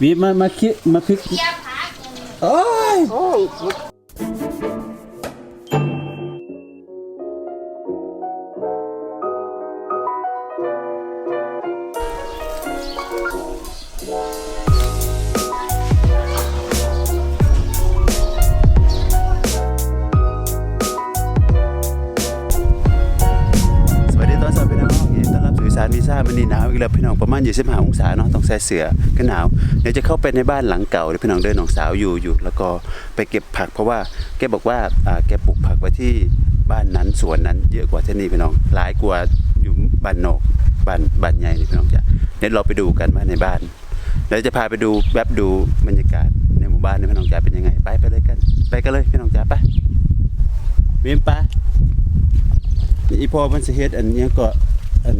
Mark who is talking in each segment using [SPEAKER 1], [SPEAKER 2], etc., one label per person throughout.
[SPEAKER 1] วีมามาคิดมาพลิกโอ้ยานวีซ่ามันนี่หนาวอีกแล้วพี่น้องประมาณ25องศาเนาะต้องใส่เสื้อกันหนาวเดี๋ยวจะเข้าไปในบ้านหลังเก่าเดี๋ยวพี่น้องเดินน้องสาวอยู่อยู่ แล้วก็ไปเก็บผัก เพราะว่าแกบอกว่าแกปลูกผักไว้ที่บ้านนั้นสวนนั้นเยอะกว่าที่นี่พี่น้องหลายกว่าอยู่บ้านนอกบ้านบ้านใหญ่นี่พี่น้องจ้ะเดี๋ยวเราไปดูกันว่าในบ้านเดี๋ยวจะพาไปดูแวบดูบรรยากาศในหมู่บ้านนี่พี่น้องจ๋าเป็นยังไง ไปไปเลยกัน ไปกันเลยพี่น้องจ๋าไปวิมไปอีพอมันเสิเฮ็ดอันนี้ก็อัน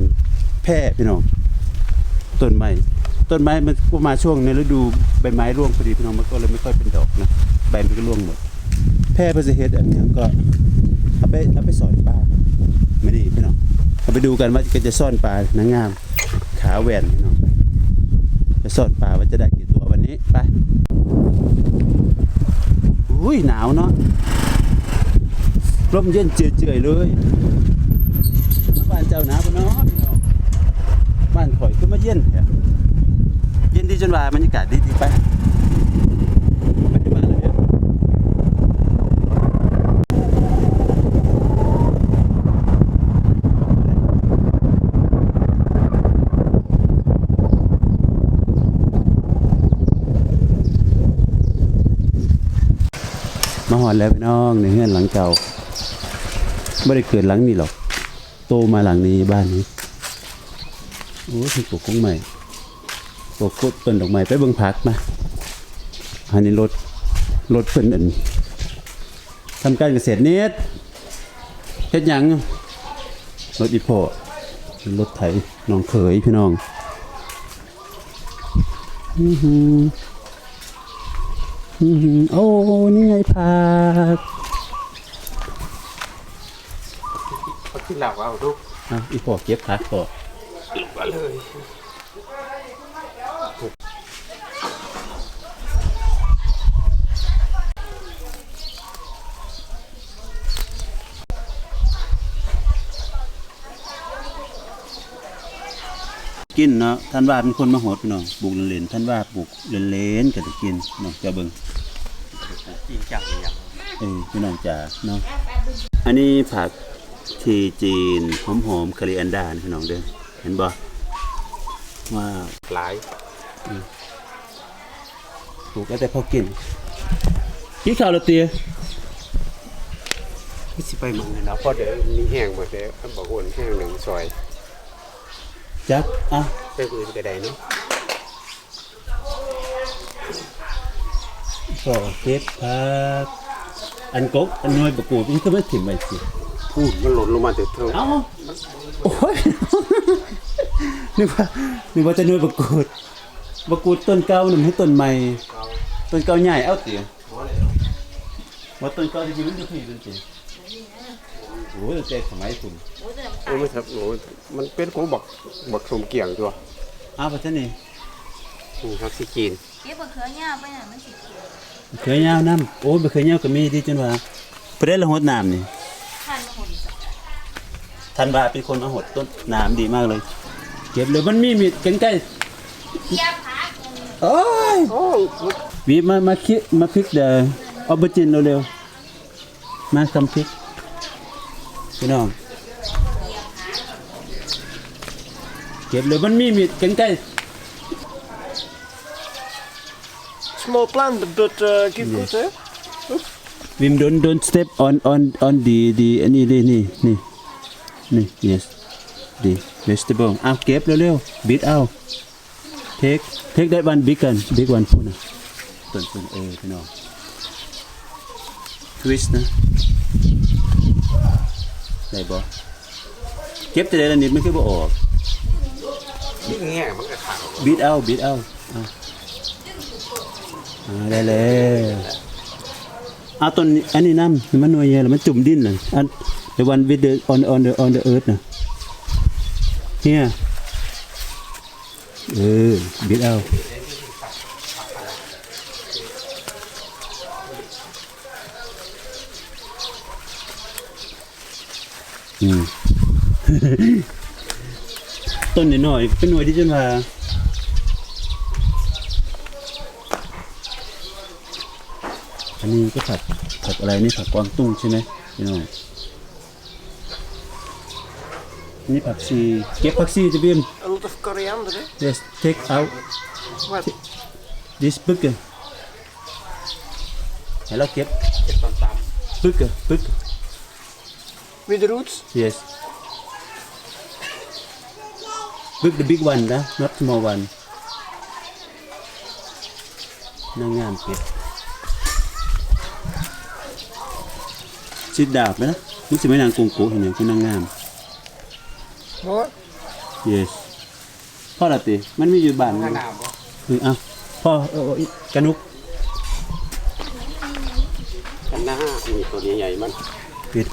[SPEAKER 1] แพร่พี่น้องต้นไม้ต้นไม้มันก็มาช่วงในฤดูใบไม้ร่วงพอดีพี่น้องมันก็เลยไม่ค่อยเป็นดอกนะใบมันก็ร่วงหมด แพร่เพิ่นสิเฮ็ดอันนี้ก็เอาไปเอาไปสอนปลาไม่ดีพี่น้องเอาไปดูกันว่าจะซ่อนปลานางงาม ขาแหวนพี่น้องจะซ่อนปลาว่าจะได้กี่ตัววันนี้ไปอุ้ยหนาวเนาะลมเย็นเจือยๆเลยบ้านเจ้าหนาวเนาะพี่น้อง บ้านข่อยก็มาเย็นเย็นดีจนว่าบรรยากาศดีๆไปไปมาหอดแล้วพี่น้องในเฮือนหลังเก่าไม่ได้เกิดหลังนี้หรอก โตมาหลังนี้บ้านนี้ โอ้ที่ปลูกของใหม่ปลูกต้นดอกไม้ไปเบิ่งพักมาอันนี้รถรถเพิ่นอันทำการเกษตรเน็ตเฮ็ดหยังรถอีโพรถไถน้องเขยพี่น้องอื้อหืออื้อหือโอ้นี่ไงผัก
[SPEAKER 2] เขาที่หลักเอาลูก
[SPEAKER 1] อะอีโพเก็บผักพอ
[SPEAKER 2] มาเลย
[SPEAKER 1] กินเนาะท่านว่าเป็นคนมาโหดพี่น้องปลูกเล่นๆท่านว่าปลูกเล่นๆก็จะกินเนาะจะเบิ่ง
[SPEAKER 2] จริงจังอย่าง
[SPEAKER 1] เออพี่น้องจ๋าเนาะอันนี้ผักทีจีนหอมๆคาริอันดานะพี่น้องเด้อ เห็นบ่ว้าว
[SPEAKER 2] หลาย
[SPEAKER 1] ปลูกแล้วแต่พอกินกินข้าวแล้วเตีย
[SPEAKER 2] ที่สิไปมึงเลยนะเพราะเดี๋ยวมีแห้งหมดเดี๋ยวเขาบอกว่าแห้งหนึ่งซอย
[SPEAKER 1] จักอะ
[SPEAKER 2] ไปอื่นก็ได้เนาะ
[SPEAKER 1] ก็เก็บผักอันกกอันน้อยประกูดมันก็ไม่ถิ่มไว้สิ
[SPEAKER 2] พูดมันหล่นลงมาถึงเท่า
[SPEAKER 1] เอ้า โอ้ยนึกว่านึกว่าจะน้อยประกูดประกูดต้นเก่านั่นให้ต้นใหม่ ต้นเก่าใหญ่เอ้าเตียว่าต้นเก่าจริงๆมันอยู่ที่ต้นจริงโอ้ยแต่สมัยคุณ
[SPEAKER 2] โอ้ยไม่ทับโอ้ยมันเป็นของบักบักสมเกี่ยงตัว
[SPEAKER 1] อ้าวปัจจุบันนี้
[SPEAKER 2] อืมทักซิจีน
[SPEAKER 3] เก็บบักเขือยาวไปน่ะมันสิเขียว
[SPEAKER 1] เคยยาวน้ำโอ้ยบ่เคยยาวก็มีดีจนว่าเพิ่นได้ละหดน้ำนี่
[SPEAKER 3] ท่านมาหุ่น สัก
[SPEAKER 1] ท่านว่าเป็นคนมาหดต้นน้ำดีมากเลย เก็บเลยมันมีมีดกันใกล้
[SPEAKER 3] เกียบพักกัน
[SPEAKER 1] โอ้ย
[SPEAKER 2] โอ้ย
[SPEAKER 1] วีมามาคิดมาพริกเดอออบจินเร็วๆมาทำพริกพี่น้องเก็บเลยมันมีมีดกันใกล้
[SPEAKER 2] small plant but uh, give good eh?
[SPEAKER 1] วิม don't don't step on on on the the อันนี้ดินี่ นี่นี่ yes the vegetable เอาเก็บเร็วๆบิดเอา take take that one big one big one พูดนะต้นต้นเออพี่น้อง twist นะได้บ่เก็บแต่ละนิดมันคือบ่ออก
[SPEAKER 2] นี่แห้งมันก็ขาว
[SPEAKER 1] บิดเอาบิดเอาเอาอ่าได้แล้วเอาต้นนี้อันนี้น้ำมันหน่วยใหญ่แล้วมันจุ่มดินน่ะอัน the one with the on on the on the earth นะ here เออบิดเอาอืมต้นนิดหน่อยเป็นหน่วยที่จนว่าอันนี้ก็ผัดผัดอะไรนี่ผัดกวางตุ้งใช่ไหมพี่น้อย นนี่ผักชีเก็บผักชีจะบิม
[SPEAKER 2] A lot of koriander, hè?
[SPEAKER 1] yes take out
[SPEAKER 2] Wat?
[SPEAKER 1] this burger ให้เราเก็บ
[SPEAKER 2] Ik heb tam.
[SPEAKER 1] burger burger
[SPEAKER 2] With the roots?
[SPEAKER 1] yes burger the big one นะ not small one นางงามเป็ดชิดดาบไหมนะนี่จะไม่นางกงโกเห็นไหมคือนางงาม
[SPEAKER 2] Mooi.
[SPEAKER 1] yes พ่อละติมันไม่อยู่บ้าน
[SPEAKER 2] Ga
[SPEAKER 1] มัน
[SPEAKER 2] nou, hoor.
[SPEAKER 1] คืออะพ่อเออเอออีกระนุก
[SPEAKER 2] Kan na, ini ตัวใหญ่ๆมัน
[SPEAKER 1] เป็ด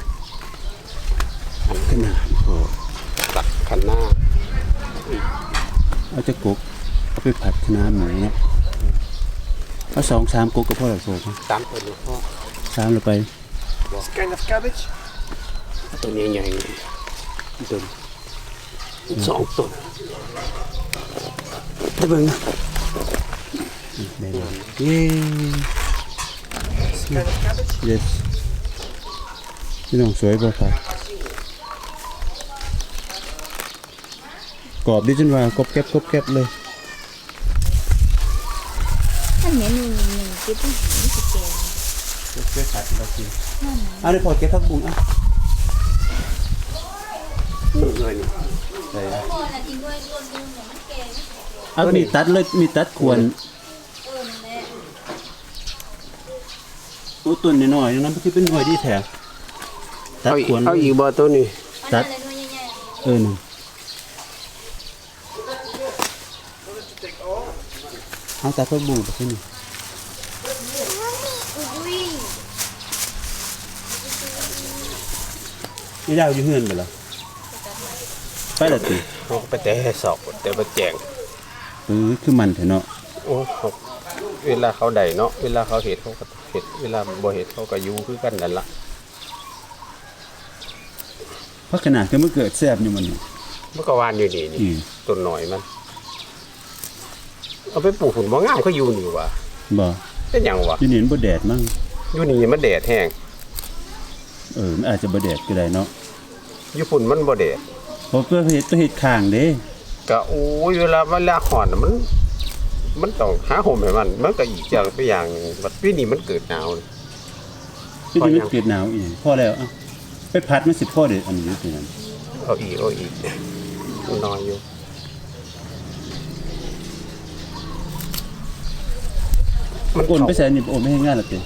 [SPEAKER 1] ขนาดพอ
[SPEAKER 2] ตักคันหน้า
[SPEAKER 1] เอาจะกกเอาไปผัดคะน้าหมูเนาะเอาสองสามกกก็พอแล้วพอ
[SPEAKER 2] ตามตัวนี้พ่อ
[SPEAKER 1] สามเราไป
[SPEAKER 2] It's kind of cabbage ตัวใหญ่ๆตัว สองตัว
[SPEAKER 1] ตะเบิงนะได้เลยเย้
[SPEAKER 2] kind of cabbage
[SPEAKER 1] yes พี่น้องสวยบ่ครับกรอบดิฉันว่ากรอบแก๊บกรอบแก๊บเลย
[SPEAKER 3] ถ้าเนี้ยหนึ่งหนึ่งกิ๊บนี่สิเกน
[SPEAKER 1] เพื่อผัดเรากินเอาได้พอเก็บผักบุ้งอะ
[SPEAKER 2] ตัวเงิน
[SPEAKER 1] ได้
[SPEAKER 3] โอ้น่ะจริงด้วยตัวนึงเนี่ยมันเกน
[SPEAKER 1] เอามีตัดเลยมีตัดควร
[SPEAKER 3] เออนั่นแหละ
[SPEAKER 1] อู้ตุนน้อยๆนั้นมันคือเป็นหน่วยดีแท้ตัด
[SPEAKER 2] เอาอีก
[SPEAKER 1] ควร
[SPEAKER 2] เอาอีกบ่ตัวนี้
[SPEAKER 3] อันนั้นเลยด้วยใหญ่
[SPEAKER 1] เออหนึ่งเอาตัดผักบุ้งไปที่นี่
[SPEAKER 3] ๆอุ้ย
[SPEAKER 1] นี่ดาวอยู่เฮือนไปแล้ว ไปและติ
[SPEAKER 2] เขาก็ไปแต่ให้สอบแต่ไปแจง
[SPEAKER 1] เออคือมันแท้เนาะ
[SPEAKER 2] โอ้เขาเวลาเขาได้เนาะเวลาเขาเห็ดเขาก็เห็ดเวลาบ่เห็ดเขาก็อยู่คือกันนั่นละ
[SPEAKER 1] เพราะขนาดคือมันเกิดแซ่บอยู่มันนี่
[SPEAKER 2] เมื่อก็วานอยู่นี่นี่
[SPEAKER 1] อืม
[SPEAKER 2] ต้นหน่อยมัน เอาไปปลูกหุ่นบ่งามเขาอยู่นี่ว่ะ
[SPEAKER 1] บ่
[SPEAKER 2] เป็นหยังวะ
[SPEAKER 1] อยู่นี่มันบ่แดดมั้ง
[SPEAKER 2] อยู่นี่มันแดดแห้ง
[SPEAKER 1] เออมันอาจจะบ่แดดก็ได้เนาะ
[SPEAKER 2] อยู่ฝุ่นมันบ่แดด
[SPEAKER 1] เพราะเพื่อเฮ็ดตัวเฮ็ดข้างเด้
[SPEAKER 2] ก็โอ้ยเวลาเวลาหอนน่ะมัน มันต้องหาห่มให้มัน มันก็อีกอย่างไปอย่างหนึ่งบัดปีนี้มันเกิดหนาวนี่
[SPEAKER 1] ที่นี่มันเกิดหนาวอีกพอแล้วเอ้าไปพัดมันสิพอเด้อันนี้อยู่ที่นั่น
[SPEAKER 2] เอาอีกเอาอีกมันน้อยอยู่มัน
[SPEAKER 1] โอนไปใส่นี่โอนไม่ให้งานละติ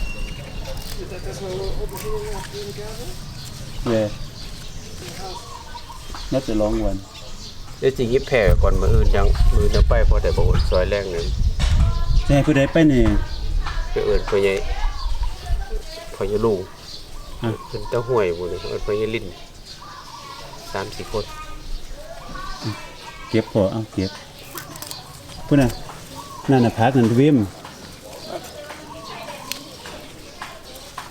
[SPEAKER 1] เว้ น่าจะร้องวัน
[SPEAKER 2] เดี๋ยวจิยิบแผ่ก่อนมืออื่นยังมือเนื้อไปพอแต่บ่อดซอยแรงหนึ่ง
[SPEAKER 1] จะให้ผู้ใดไปนี่
[SPEAKER 2] ไปเอิญพ่อใหญ่พ่อใหญ่ลุง
[SPEAKER 1] อะ
[SPEAKER 2] เป็นเต้าห้วยบุนี่เอิญพ่อใหญ่ลิ้นสามสี่คน
[SPEAKER 1] เก็บพอเอาเก็บพุ่นน่ะนั่นน่ะพักนั่นวิม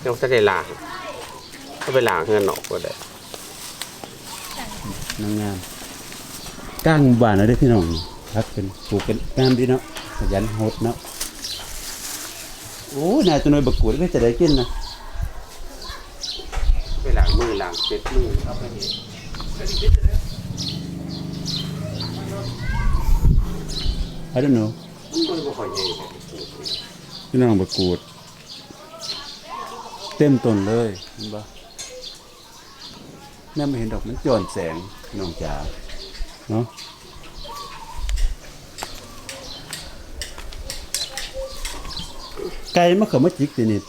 [SPEAKER 2] ยังจะได้ล้างก็ไปล้างเงินออกก็ได้
[SPEAKER 1] นางงามก้างหมู่บ้านเอาเด้อพี่น้องพักเป็นปลูกเป็นงามดีเนาะขยันโหดเนาะโอ้นายตัวน้อยบักกูดก็จะได้กินนะ
[SPEAKER 2] ไปล้างมือล้างเช็ดมือเอาไปเฮ็ด
[SPEAKER 1] I don't know
[SPEAKER 2] มันบ่ค่อยใหญ่เลย
[SPEAKER 1] พี่น้องบักกูด เต็มต้นเลยเห็นปะ แม่ไม่เห็นดอกมันจอนแสงน้องจ๋าเนาะไก่มาเขามาจิกตินิด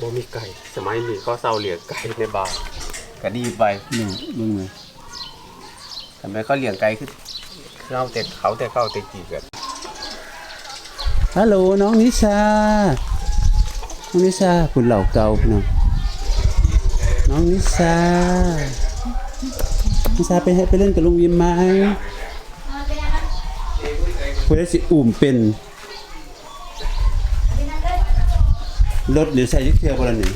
[SPEAKER 2] บ่มีไก่ สมัยนี้เขาเซาเลี้ยงไก่ในบ้านก็ดีไป
[SPEAKER 1] นี่เบิ่งเลย
[SPEAKER 2] ทำไมเขาเลี้ยงไก่คือเขาแต่เขาแต่เขาแต่กี่กัน
[SPEAKER 1] ฮัลโหลน้องนิชา น้องนิชาคุณเหล่าเก่าพี่น้องน้องนิชา นิชาไปให้ไปเล่นกับลุงยิมไหม
[SPEAKER 3] เอาไปยังนะ
[SPEAKER 1] คุณได้สิอุ่มเป็น
[SPEAKER 3] ไปนั่นเลย
[SPEAKER 1] รถหรือใส่ยึกเที่ยวคนละหนึ่ง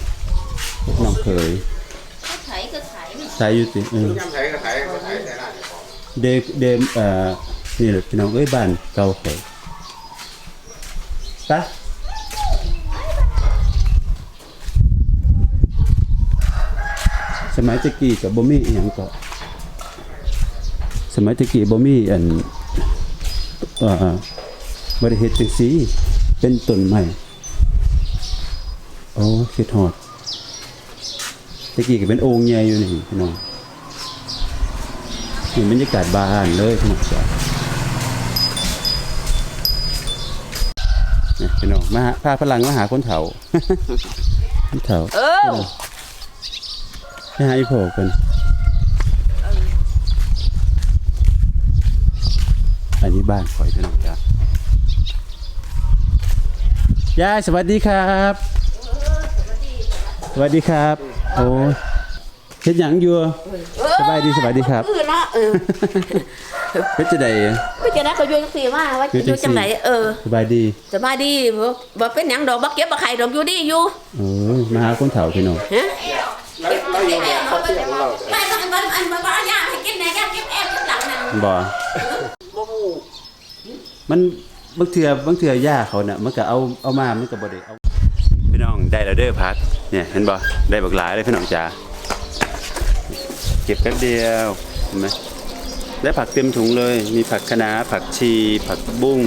[SPEAKER 1] น้องเคย
[SPEAKER 3] เขาไถก็ไถไม่
[SPEAKER 1] ใส่อยู่ติเออ
[SPEAKER 2] ย่ำไถก็ไถก็ไถแต่ละเนี่ยของ
[SPEAKER 1] เดเดเอ่อนี่แหละพี่น้องเอ้ยบ้านเก่าข่อยไปสมัยตะกี้กับบ่มีอีหยังก็ สมัยตะกี้บ่มีอันเอ่อบ่ได้เฮ็ดจังซี่เป็นต้นไม้โอ้คิดฮอดตะกี้ก็เป็นโอ่งใหญ่อยู่นี่พี่น้องเห็นบรรยากาศบ้านเลยพี่น้องจ้ะเนี่ยพี่น้องมาหาพาพลังมาหาคนเฒ่าคนเฒ่า
[SPEAKER 4] เออ
[SPEAKER 1] ไปหาอีโผกัน อันนี้บ้านข่อยพี่น้องจ้ะยายสวัสดีครับสวัสดีครับ โอ้ยเฮ็ดหยังอยู่สบายดีสบายดีครับ
[SPEAKER 4] เออเนาะเออ
[SPEAKER 1] เฮ็ดจะได้
[SPEAKER 4] ไม่จะได้ก็อยู่จังซี่มาว่า
[SPEAKER 1] อยู่
[SPEAKER 4] อ
[SPEAKER 1] จั
[SPEAKER 4] ยู่
[SPEAKER 1] งซี่
[SPEAKER 4] จังไหนเออ
[SPEAKER 1] สบายดี
[SPEAKER 4] สบายดีบ่บ่เป็นหยังดอกบ่เก็บบ่ไข่ดอกอยู่ดีอยู่
[SPEAKER 1] เออมาหาคนเฒ่าพี่น้อง
[SPEAKER 4] ฮะ
[SPEAKER 2] แล้วเราอยู่แบบเขาเที่ยวของเรา
[SPEAKER 4] ไม่ต้องอันอันบ่ว่าย่าให้กินแหน่ย่าเก็บแอบเก็บหลังนั่น
[SPEAKER 1] บ่
[SPEAKER 4] บ่ฮู้
[SPEAKER 1] มันบางเทื่อบางเทื่อย่าเขาน่ะมันก็เอาเอามามันก็บ่ได้เอาพี่น้องได้แล้วเด้อพักเนี่ยเห็นบ่ได้บักหลายเลยพี่น้องจ๋าเก็บแป๊บเดียวเห็นไหมได้ผักเต็มถุงเลย มีผักคะน้าผักชี ผักบุ้ง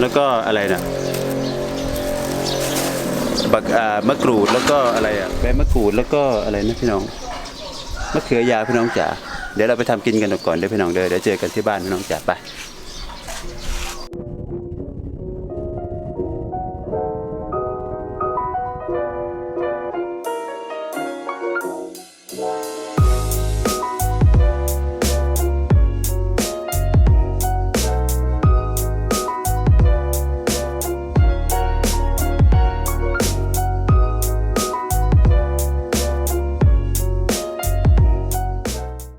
[SPEAKER 1] แล้วก็อะไรน่ะบักอ่ามะกรูดแล้วก็อะไรอะใบมะกรูดแล้วก็อะไรนะพี่น้องมะเขือยาวพี่น้องจ๋าเดี๋ยวเราไปทำกินกันก่อนเด้อพี่น้องเด้อเดี๋ยวเจอกันที่บ้านพี่น้องจ๋าไป